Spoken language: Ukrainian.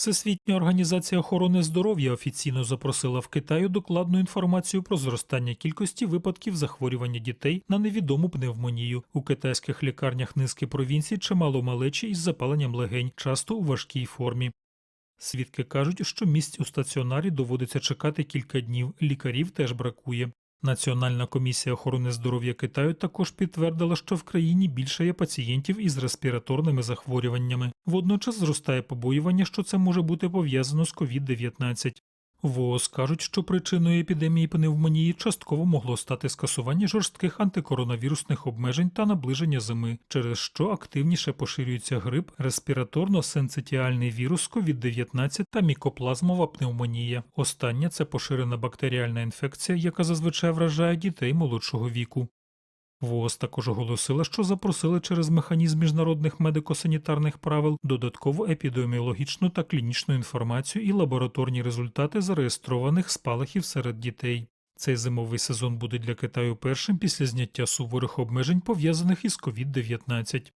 Всесвітня організація охорони здоров'я офіційно запросила в Китаю докладну інформацію про зростання кількості випадків захворювання дітей на невідому пневмонію. У китайських лікарнях низки провінцій чимало малечі із запаленням легень, часто у важкій формі. Свідки кажуть, що місць у стаціонарі доводиться чекати кілька днів, лікарів теж бракує. Національна комісія охорони здоров'я Китаю також підтвердила, що в країні більше є пацієнтів із респіраторними захворюваннями. Водночас зростає побоювання, що це може бути пов'язано з COVID-19. ВООЗ кажуть, що причиною епідемії пневмонії частково могло стати скасування жорстких антикоронавірусних обмежень та наближення зими, через що активніше поширюється грип, респіраторно-сенцитіальний вірус COVID-19 та мікоплазмова пневмонія. Остання це поширена бактеріальна інфекція, яка зазвичай вражає дітей молодшого віку. ВООЗ також оголосила, що запросили через механізм міжнародних медико-санітарних правил додаткову епідеміологічну та клінічну інформацію і лабораторні результати зареєстрованих спалахів серед дітей. Цей зимовий сезон буде для Китаю першим після зняття суворих обмежень, пов'язаних із COVID-19.